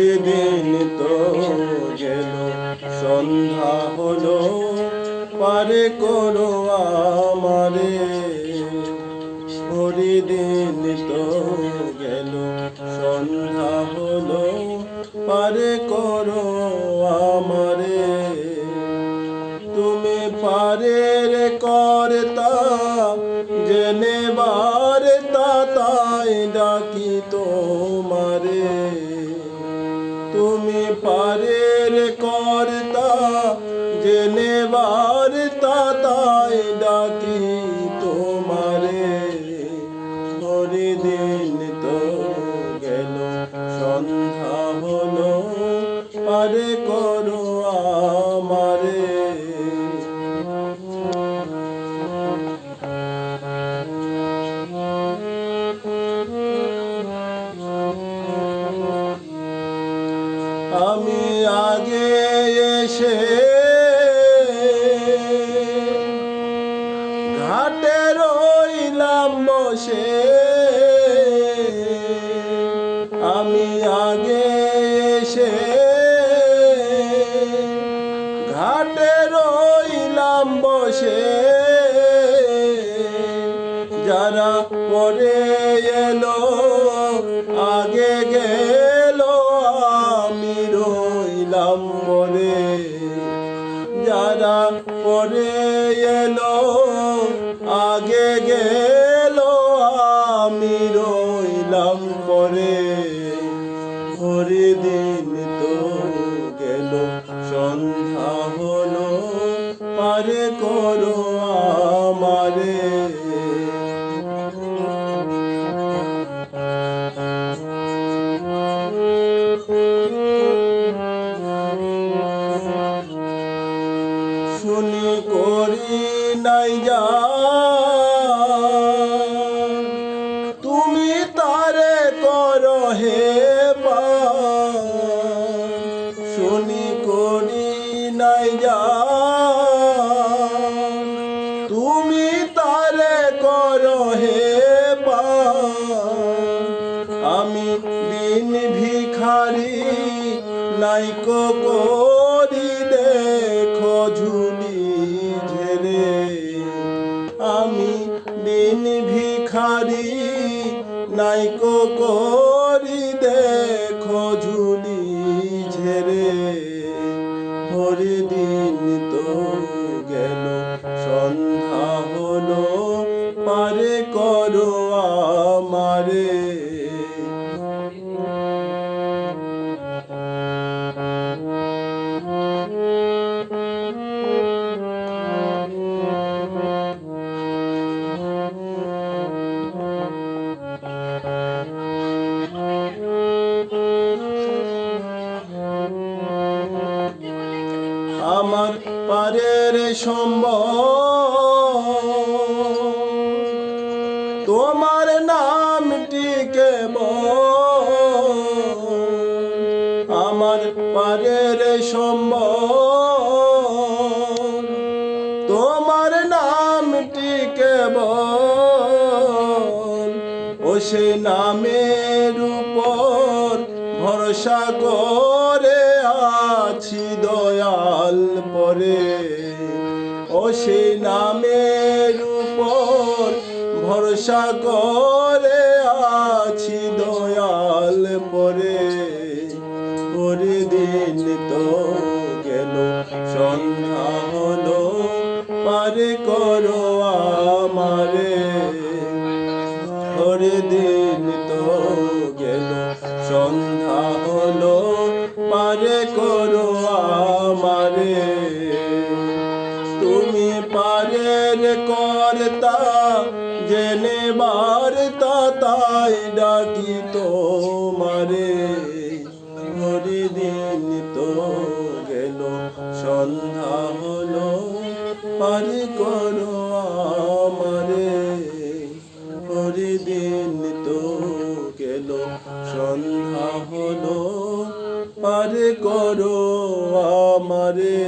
হরিদিন তো গেল, সন্ধ্যা হলো, পারে করো আমারে। হরিদিন তো গেল, সন্ধ্যা হলো, পারে করো আমারে। তুমি পারের তুমি পারের কর্তা, জেনে বার্তা তাই ডাকি তোমারে। ধরে দিন তো গেল, সন্ধ্যা হলো, পারে করো আমারে আমি আগে এসে ঘাটে রইলাম বসে আমি আগে এসে ঘাটে রইলাম বসে যারা পরে এলো যারা পরে এলো, আগে গেল আমি রইলাম পরে। দিন তো গেল, সন্ধ্যা হলো, পারে করো আমারে। শুনি করি নাই যা তুমি তারে কর হে শুনি করি নাই যা তুমি তারে কর হে আমি দিন ভিখারি নাইকো করি ভিখারি নাইকো করি দেখো ঝুলি। আমার পারের সম্ভব তোমার নামটি কেবল। আমার পারের সম্ভব তোমার নামটি কেবল। ও সে নামের উপর ভরসা করে আছি দয়াল পরে ও সে নামের উপর ভরসা করে আছি দয়াল পরে। পরে দিন তো গেল, সন্ধ্যা হলো, পারে করো আমারে। পরে দিন তো গেল, সন্ধ্যা হলো, পারে করো আমারে তুমি পারের কর্তা, জেনে বার্তা তাই ডাকি তোমারে। হরিদিন তো গেল, সন্ধ্যা হলো পারে করো আমারে। হরিদিন তো গেল, সন্ধ্যা হলো পারে করো আমারে